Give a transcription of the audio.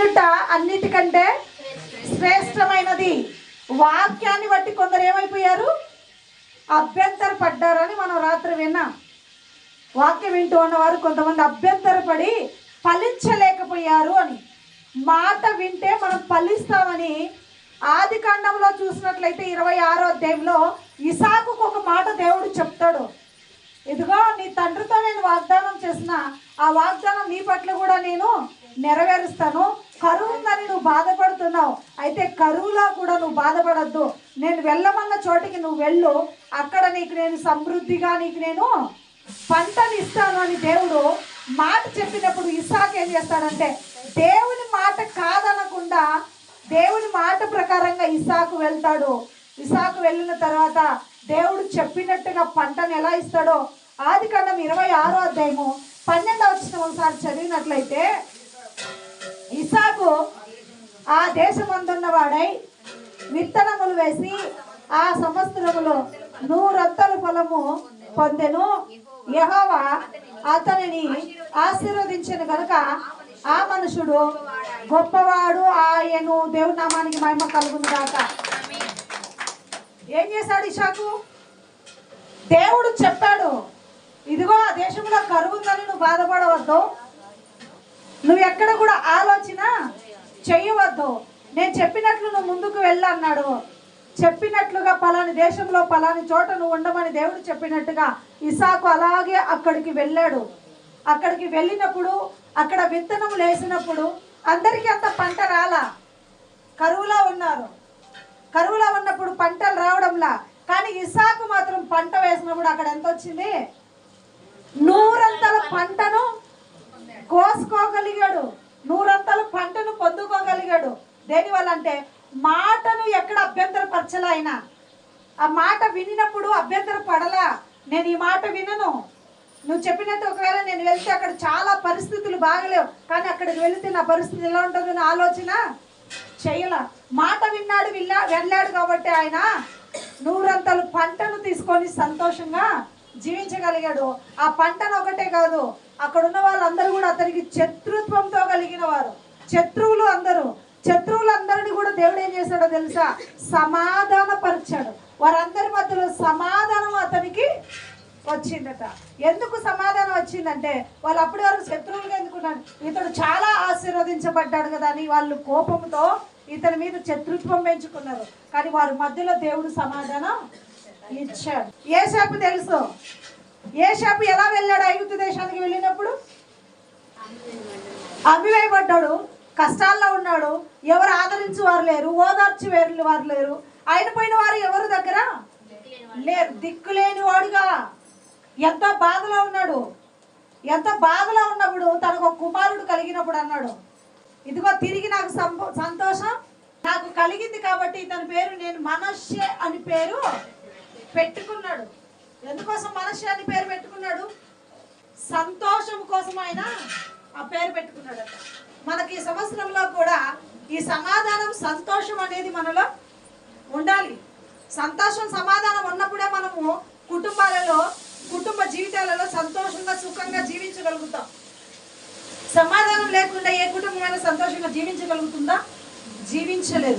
వినుట అన్నిటికంటే శ్రేష్టమైనది. వాక్యాన్ని బట్టి కొందరు ఏమైపోయారు? అభ్యంతర పడ్డారని మనం రాత్రి విన్నాం. వాక్యం వింటూ ఉన్నవారు కొంతమంది అభ్యంతరపడి ఫలించలేకపోయారు అని. మాట వింటే మనం ఫలిస్తామని ఆది కాండంలో చూసినట్లయితే ఇరవై ఆరో అధ్యాయంలో ఇసాకుకు ఒక మాట దేవుడు చెప్తాడు. ఇదిగో నీ తండ్రితో నేను వాగ్దానం చేసిన ఆ వాగ్దానం నీ పట్ల కూడా నేను నెరవేరుస్తాను. కరువు ఉందని నువ్వు బాధపడుతున్నావు. అయితే కరువులో కూడా నువ్వు బాధపడద్దు. నేను వెళ్ళమన్న చోటికి నువ్వు వెళ్ళు. అక్కడ నీకు నేను సమృద్ధిగా నీకు నేను పంటని ఇస్తాను అని దేవుడు మాట చెప్పినప్పుడు ఇస్సాక్ ఏం చేస్తాడంటే దేవుని మాట కాదనకుండా దేవుని మాట ప్రకారంగా ఇస్సాకు వెళ్తాడు. ఇసాకు వెళ్ళిన తర్వాత దేవుడు చెప్పినట్టుగా పంటను ఎలా ఇస్తాడో ఆది కాండం ఇరవై ఆరో అధ్యాయము పన్నెండవ వచ్చిన ఒకసారి చదివినట్లయితే ఇసాకు ఆ దేశమందున్న వాడై విత్తనములు వేసి ఆ సంవత్సరములో నూరొత్తల ఫలము పొందెను. యహోవా అతనిని ఆశీర్వదించిన కనుక ఆ మనుషుడు గొప్పవాడు ఆయను దేవునామానికి మహిమ కలుగును గాక. ఏం చేశాడు ఇషాకు? దేవుడు చెప్పాడు ఇదిగో ఆ దేశంలో కరువు ఉందని నువ్వు బాధపడవద్దు. నువ్వు ఎక్కడ కూడా ఆలోచన చేయవద్దు. నేను చెప్పినట్లు నువ్వు ముందుకు వెళ్ళన్నాడు చెప్పినట్లుగా పలాని దేశంలో పలాని చోట నువ్వు ఉండమని దేవుడు చెప్పినట్టుగా ఇసాకు అలాగే అక్కడికి వెళ్ళాడు. అక్కడికి వెళ్ళినప్పుడు అక్కడ విత్తనం లేసినప్పుడు అందరికీ అంత పంట రాలా? వేసినప్పుడు పంటలు రావడంలా. కానీ ఇసాకు మాత్రం పంట వేసినప్పుడు అక్కడ ఎంత వచ్చింది నూరంతల పంటను కోసుకోగలిగాడు. నూరంతల పంటను పొందుకోగలిగాడు. దేనివల్ల అంటే మాటను ఎక్కడ అభ్యంతరపరచలా ఆయన. ఆ మాట వినినప్పుడు అభ్యంతర పడలా నేను ఈ మాట వినను. నువ్వు చెప్పినట్టు ఒకవేళ నేను వెళ్తే అక్కడ చాలా పరిస్థితులు బాగలేవు. కానీ అక్కడికి వెళితే నా పరిస్థితి ఎలా ఉంటుందని ఆలోచన? చేయల. మాట విన్నాడు విల్లా వెళ్ళాడు కాబట్టి ఆయన నూరంతలు పంటను తీసుకొని సంతోషంగా జీవించగలిగాడు. ఆ పంటను ఒకటే కాదు అక్కడ ఉన్న వాళ్ళందరూ కూడా అతనికి శత్రుత్వంతో కలిగిన వారు. శత్రువులు అందరూ. శత్రువులందరినీ కూడా దేవుడు ఏం చేశాడో తెలుసా? సమాధానపరిచాడు. వారందరి మధ్యలో సమాధానం అతనికి వచ్చిందట. ఎందుకు సమాధానం వచ్చిందంటే వాళ్ళు అప్పటి వరకు శత్రువులుగా ఎందుకున్నాడు ఇతడు చాలా ఆశీర్వదించబడ్డాడు కదా అని వాళ్ళు కోపంతో ఇతని మీద శత్రుత్వం పెంచుకున్నారు. కానీ వారి మధ్యలో దేవుడు సమాధానం ఇచ్చాడు. ఏ షాపు తెలుసు. ఏ షాపు ఎలా వెళ్ళాడు? ఐగుప్తు దేశానికి వెళ్ళినప్పుడు? అభివేయబడ్డాడు కష్టాల్లో ఉన్నాడు. ఎవరు ఆదరించి వారు లేరు. ఓదార్చి వేరు వారు లేరు. ఆయన పోయిన వారు ఎవరు దగ్గర? లేరు. దిక్కులేని వాడుగా. ఎంత బాధలో ఉన్నాడు. ఎంత బాధలో ఉన్నప్పుడు తనకు ఒక కుమారుడు కలిగినప్పుడు అన్నాడు. ఇదిగో తిరిగి నాకు సంతోషం. నాకు కలిగింది కాబట్టి ఇతని పేరు నేను మనష్యే అని పేరు పెట్టుకున్నాడు. ఎందుకోసం మనష్య అని పేరు పెట్టుకున్నాడు? సంతోషం కోసం ఆయన ఆ పేరు పెట్టుకున్నాడు మనకి ఈ సంవత్సరంలో కూడా ఈ సమాధానం సంతోషం అనేది మనలో ఉండాలి. సంతోషం సమాధానం ఉన్నప్పుడే మనము కుటుంబాలలో కుటుంబ జీవితాలలో సంతోషంగా సుఖంగా జీవించగలుగుతాం. సమాధానం లేకుండా ఏ కుటుంబమైనా సంతోషంగా జీవించగలుగుతుందా? జీవించలేదు.